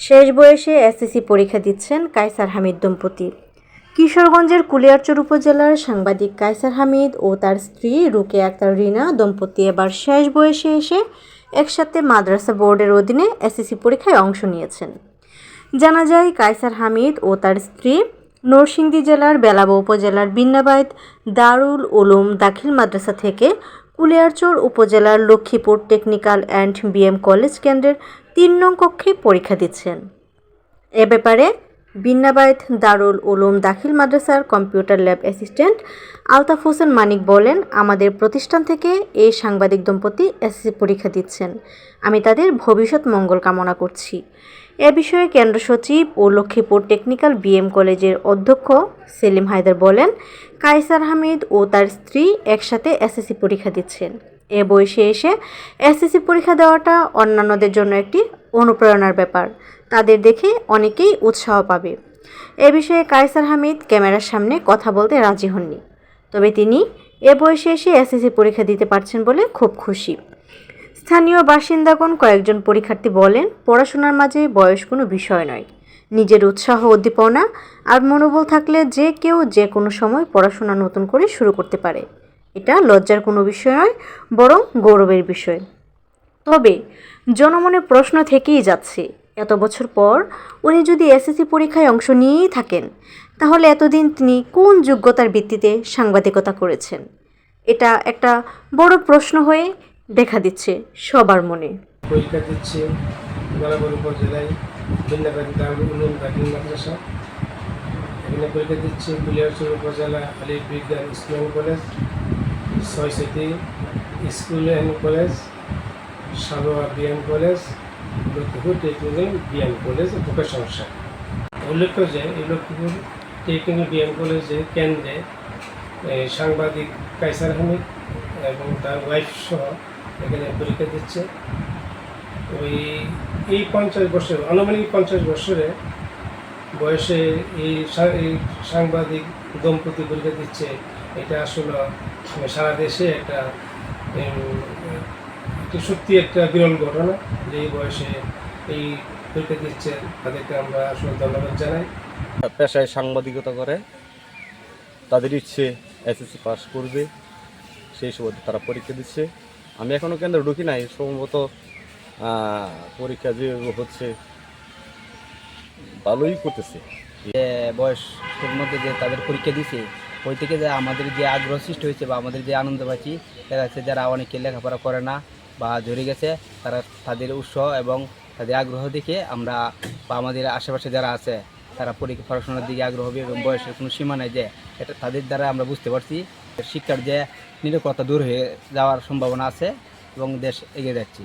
শেষ বয়সে এসএসসি পরীক্ষা দিচ্ছেন কায়সার হামিদ দম্পতি। কিশোরগঞ্জের কুলিয়ারচর উপজেলার সাংবাদিক কায়সার হামিদ ও তার স্ত্রী রুকে আক্তার রিনা দম্পতি এবার শেষ বয়সে এসে একসাথে মাদ্রাসা বোর্ডের অধীনে এসএসসি পরীক্ষায় অংশ নিয়েছেন। জানা যায়, কায়সার হামিদ ও তার স্ত্রী নরসিংদী জেলার বেলাবা উপজেলার বিন্নাবাইদ দারুল উলুম দাখিল মাদ্রাসা থেকে কুলিয়ারচর উপজেলার Lakshmipur technical and BM college কেন্দ্রের তিন নং কক্ষে পরীক্ষা দিচ্ছেন। এ ব্যাপারে বিন্নাবাইত দারুল উলুম দাখিল মাদ্রাসার computer lab assistant Altaf Hossain Manik বলেন, আমাদের প্রতিষ্ঠান থেকে এই সাংবাদিক দম্পতি এসএসসি পরীক্ষা দিচ্ছেন। আমি তাদের ভবিষ্যৎ মঙ্গল কামনা করছি। এ বিষয়ে কেন্দ্র সচিব ও লক্ষ্মীপুর টেকনিক্যাল বিএম কলেজের অধ্যক্ষ সেলিম হায়দার বলেন, কায়সার হামিদ ও তার স্ত্রী একসাথে এসএসসি পরীক্ষা দিচ্ছেন। এ বয়সে এসে এসএসসি পরীক্ষা দেওয়াটা অন্যান্যদের জন্য একটি অনুপ্রেরণার ব্যাপার। তাদের দেখে অনেকেই উৎসাহ পাবে। এ বিষয়ে কায়সার হামিদ ক্যামেরার সামনে কথা বলতে রাজি হননি। তবে তিনি এ বয়সে এসে এসএসসি পরীক্ষা দিতে পারছেন বলে খুব খুশি। স্থানীয় বাসিন্দাগণ কয়েকজন পরীক্ষার্থী বলেন, পড়াশোনার মাঝে বয়স কোনো বিষয় নয়। নিজের উৎসাহ, উদ্দীপনা আর মনোবল থাকলে যে কেউ যে কোনো সময় পড়াশোনা নতুন করে শুরু করতে পারে। এটা লজ্জার কোনো বিষয় নয়, বরং গৌরবের বিষয়। তবে জনমনে প্রশ্ন থেকেই যাচ্ছে, এত বছর পর উনি যদি এসএসসি পরীক্ষায় অংশ নিয়েই থাকেন, তাহলে এতদিন তিনি কোন যোগ্যতার ভিত্তিতে সাংবাদিকতা করেছেন? এটা একটা বড় প্রশ্ন হয়ে দেখা দিচ্ছে সবার মনে। পরীক্ষা দিচ্ছি উপজেলায় পরীক্ষা দিচ্ছি উপজেলা বিজ্ঞান and college. City school and college Salowa BM college, Lakshmipur technical BM college vocation শাখা উল্লেখ্য যে, এই লক্ষ্মীপুর টেকনিক্যাল বিএম কলেজে কেন্দ্রে সাংবাদিক কাইসার হামিদ এবং তার ওয়াইফ সহ এখানে পরীক্ষা দিচ্ছে। ওই, এই পঞ্চাশ বছর, আনুমানিক পঞ্চাশ বছরে বয়সে এই সাংবাদিক দম্পতি পরীক্ষা দিচ্ছে, এটা আসলে সারা দেশে একটা সত্যি একটা বিরল ঘটনা যে এই বয়সে এই পরীক্ষা দিচ্ছে, তাদেরকে আমরা আসলে ধন্যবাদ জানাই। পেশায় সাংবাদিকতা করে, তাদের ইচ্ছে এসএসসি পাস করবে, সেই সুবাদে তারা পরীক্ষা দিচ্ছে। আমি এখনও কেন্দ্রে ঢুকি নাই, সম্ভবত পরীক্ষা যে হচ্ছে ভালোই করতেছে। বয়সের মধ্যে যে তাদের পরীক্ষা দিছে, ওই থেকে যে আমাদের যে আগ্রহ সৃষ্টি হয়েছে বা আমাদের যে আনন্দ পাচ্ছি দেখা যাচ্ছে যারা অনেকে লেখাপড়া করে না বা ঝরে গেছে, তারা তাদের উৎসাহ এবং তাদের আগ্রহ দেখে আমরা বা আমাদের আশেপাশে যারা আছে, তারা পরীক্ষা পড়াশোনার দিকে আগ্রহ হবে এবং বয়সের কোনো সীমা নাই যে এটা তাদের দ্বারা আমরা বুঝতে পারছি শিক্ষার যে নিরক্ষরতা দূর হয়ে যাওয়ার সম্ভাবনা আছে এবং দেশ এগিয়ে যাচ্ছে।